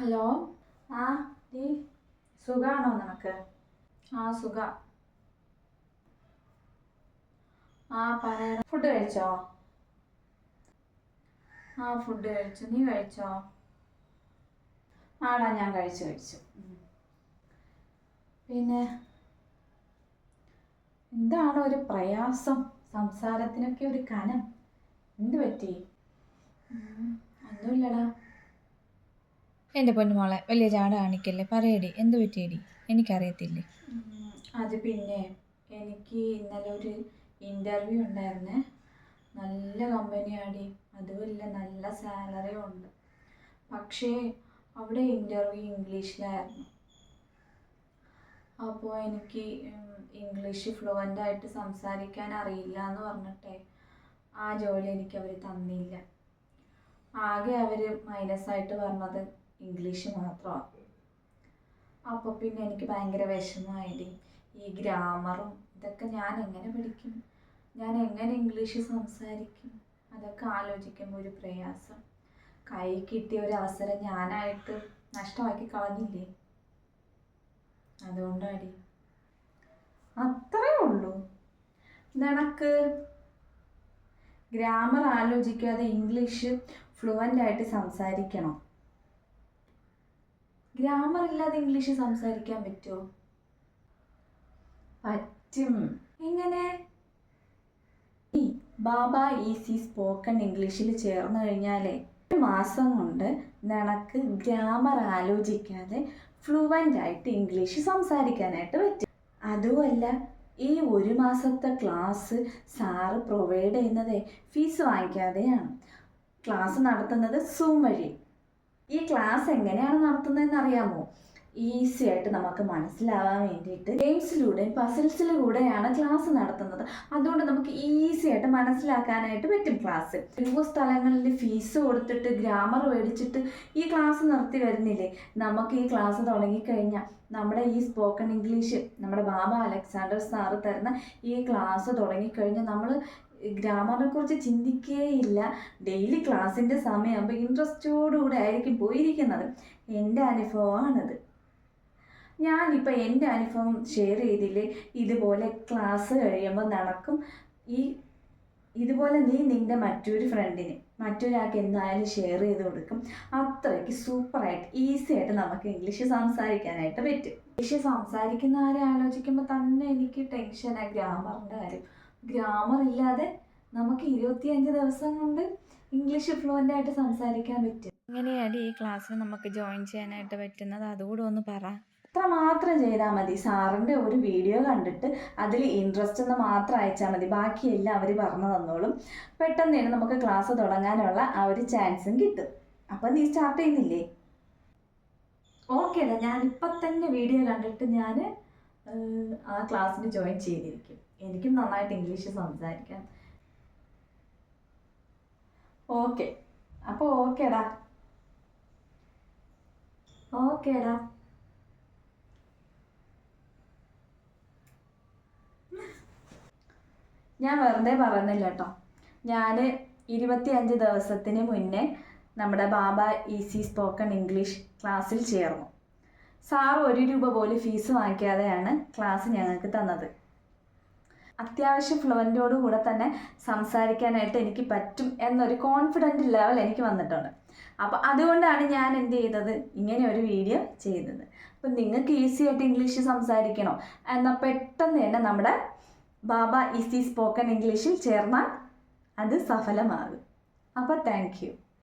Hello? ആ D. സുഖാണോ നിനക്ക്? ആ സുഖ. ആ പറയണം ഫുഡ് കഴിച്ചോ? ആ ഫുഡ് കഴിച്ചു. നീ കഴിച്ചോ? ആടാ ഞാൻ കഴിച്ചു കഴിച്ചു. പിന്നെ? എന്താണ് ഒരു പ്രയാസം? സംസാരത്തിനൊക്കെ ഒരു കനം. എന്ത് പറ്റി? ഒന്നുമില്ലടാ. എന്റെ പൊന്നുമോളെ വലിയ ചാട കാണിക്കല്ലേ? പറയടി എന്ത് പറ്റിയടി? എനിക്കറിയത്തില്ലേ? അത് പിന്നെ എനിക്ക് ഇന്നലെ ഒരു ഇന്റർവ്യൂ ഉണ്ടായിരുന്നേ. നല്ല കമ്പനിയാടി അതുമല്ല നല്ല സാലറി ഉണ്ട്. പക്ഷേ അവിടെ ഇന്റർവ്യൂ ഇംഗ്ലീഷിലായിരുന്നു. അപ്പോൾ എനിക്ക് ഇംഗ്ലീഷ് ഫ്ലുവന്റ് ആയിട്ട് സംസാരിക്കാൻ അറിയില്ല എന്ന് പറഞ്ഞിട്ടേ ആ ജോലി എനിക്ക് അവർ തന്നില്ല. ആകെ അവർ മൈനസ് ആയിട്ട് പറഞ്ഞത് ഇംഗ്ലീഷ് മാത്രമാണ് അപ്പോൾ പിന്നെ എനിക്ക് ഭയങ്കര വിഷമമായിട്ട് ഈ ഗ്രാമറും ഇതൊക്കെ ഞാൻ എങ്ങനെ പഠിക്കും ഞാൻ എങ്ങനെ ഇംഗ്ലീഷ് സംസാരിക്കും? അതൊക്കെ ആലോചിക്കുമ്പോൾ ഒരു പ്രയാസം. കൈ കിട്ടിയ ഒരു അവസരം ഞാനായിട്ട് നഷ്ടമാക്കി കളഞ്ഞില്ലേ? അതുകൊണ്ടാടി. അത്രേ ഉള്ളൂ. നിനക്ക് ഗ്രാമർ ആലോചിക്കാതെ ഇംഗ്ലീഷ് ഫ്ലുവന്റ് ആയിട്ട് സംസാരിക്കണം? ഗ്രാമർ ഇല്ലാതെ ഇംഗ്ലീഷ് സംസാരിക്കാൻ പറ്റുമോ പറ്റും. എങ്ങനെ? ഈ ബാബ ഈസി സ്പോക്കൺ ഇംഗ്ലീഷിൽ ചേർന്ന് കഴിഞ്ഞാലേ ഒരു മാസം കൊണ്ട് നിനക്ക് ഗ്രാമർ ആലോചിക്കാതെ ഫ്ലുവന്റ് ആയിട്ട് ഇംഗ്ലീഷ് സംസാരിക്കാനായിട്ട് പറ്റും. അതുമല്ല ഈ ഒരു മാസത്തെ ക്ലാസ് സാറ് പ്രൊവൈഡ് ചെയ്യുന്നത് ഫീസ് വാങ്ങിക്കാതെയാണ്. ക്ലാസ് നടത്തുന്നത് സൂം വഴി. ഈ ക്ലാസ് എങ്ങനെയാണ് നടത്തുന്നതെന്ന് അറിയാമോ? ഈസി ആയിട്ട് നമുക്ക് മനസ്സിലാവാൻ വേണ്ടിയിട്ട് ഗെയിംസിലൂടെയും പസിൽസിലൂടെയാണ് ക്ലാസ് നടത്തുന്നത്. അതുകൊണ്ട് നമുക്ക് ഈസി ആയിട്ട് മനസ്സിലാക്കാനായിട്ട് പറ്റും ക്ലാസ് ഓരോ സ്ഥലങ്ങളിൽ ഫീസ് കൊടുത്തിട്ട് ഗ്രാമർ മേടിച്ചിട്ട് ഈ ക്ലാസ് നടത്തി വരുന്നില്ലേ? നമുക്ക് ഈ ക്ലാസ് തുടങ്ങിക്കഴിഞ്ഞാൽ നമ്മുടെ ഈ സ്പോക്കൺ ഇംഗ്ലീഷ് നമ്മുടെ ബാബ അലക്സാണ്ടർ സാറ് തരുന്ന ഈ ക്ലാസ് തുടങ്ങിക്കഴിഞ്ഞാൽ നമ്മൾ ഗ്രാമറിനെ കുറിച്ച് ചിന്തിക്കുകയില്ല ഡെയിലി ക്ലാസ്സിന്റെ സമയമാകുമ്പോൾ ഇൻട്രസ്റ്റോടുകൂടെ ആയിരിക്കും പോയിരിക്കുന്നത്. എന്റെ അനുഭവമാണത്. ഞാനിപ്പോൾ എന്റെ അനുഭവം ഷെയർ ചെയ്തില്ലേ? ഇതുപോലെ ക്ലാസ് കഴിയുമ്പോൾ നടക്കും. ഈ ഇതുപോലെ നീ നിന്റെ മറ്റൊരു ഫ്രണ്ടിന് മറ്റൊരാൾക്ക് എന്തായാലും ഷെയർ ചെയ്ത് കൊടുക്കും. അത്രയ്ക്ക് സൂപ്പറായിട്ട് ഈസി ആയിട്ട് നമുക്ക് ഇംഗ്ലീഷ് സംസാരിക്കാനായിട്ട് പറ്റും. ഇംഗ്ലീഷ് സംസാരിക്കുന്ന ആരെ ആലോചിക്കുമ്പോൾ തന്നെ എനിക്ക് ടെൻഷനാണ് ഗ്രാമറിന്റെ കാര്യം. ഗ്രാമർ ഇല്ലാതെ നമുക്ക് ഇരുപത്തിയഞ്ച് ദിവസം കൊണ്ട് ഇംഗ്ലീഷ് ഫ്ലുവന്റ് ആയിട്ട് സംസാരിക്കാൻ പറ്റും. എങ്ങനെയാണ് ഈ ക്ലാസ്സിൽ നമുക്ക് ജോയിൻ ചെയ്യാനായിട്ട് പറ്റുന്നത്? അതുകൂടെ ഒന്ന് പറ. അത്ര മാത്രം ചെയ്താൽ മതി. സാറിന്റെ ഒരു വീഡിയോ കണ്ടിട്ട് അതിൽ ഇൻട്രസ്റ്റ് എന്ന് മാത്രം അയച്ചാൽ മതി. ബാക്കിയെല്ലാം അവർ പറഞ്ഞു തന്നോളും. പെട്ടെന്ന് തന്നെ നമുക്ക് ക്ലാസ് തുടങ്ങാനുള്ള ആ ഒരു ചാൻസും കിട്ടും. അപ്പം നീ സ്റ്റാർട്ട് ചെയ്യുന്നില്ലേ? ഓക്കെ ഞാൻ ഇപ്പം തന്നെ വീഡിയോ കണ്ടിട്ട് ഞാൻ ആ ക്ലാസ്സിന് ജോയിൻ ചെയ്തിരിക്കും. എനിക്കും നന്നായിട്ട് ഇംഗ്ലീഷ് സംസാരിക്കാം. ഓക്കെ അപ്പോൾ ഓക്കേടാ ഓക്കേടാ ഞാൻ വെറുതെ പറയുന്നില്ല കേട്ടോ ഞാൻ ഇരുപത്തിയഞ്ച് ദിവസത്തിന് മുന്നേ നമ്മുടെ ബാബ ഈസി സ്പോക്കൺ ഇംഗ്ലീഷ് ക്ലാസ്സിൽ ചേർന്നു. സാർ ഒരു രൂപ പോലും ഫീസ് വാങ്ങിക്കാതെയാണ് ക്ലാസ് ഞങ്ങൾക്ക് തന്നത്. അത്യാവശ്യം ഫ്ലുവന്റോട് കൂടെ തന്നെ സംസാരിക്കാനായിട്ട് എനിക്ക് പറ്റും എന്നൊരു കോൺഫിഡന്റ് ലെവൽ എനിക്ക് വന്നിട്ടുണ്ട്. അപ്പോൾ അതുകൊണ്ടാണ് ഞാൻ എന്ത് ചെയ്തത്? ഇങ്ങനെ ഒരു വീഡിയോ ചെയ്തത്. അപ്പം നിങ്ങൾക്ക് ഈസി ആയിട്ട് ഇംഗ്ലീഷ് സംസാരിക്കണോ എന്നാൽ പെട്ടെന്ന് തന്നെ നമ്മുടെ ബാബ ഈസി സ്പോക്കൺ ഇംഗ്ലീഷിൽ ചേർന്നാൽ അത് സഫലമാകും. അപ്പോൾ താങ്ക്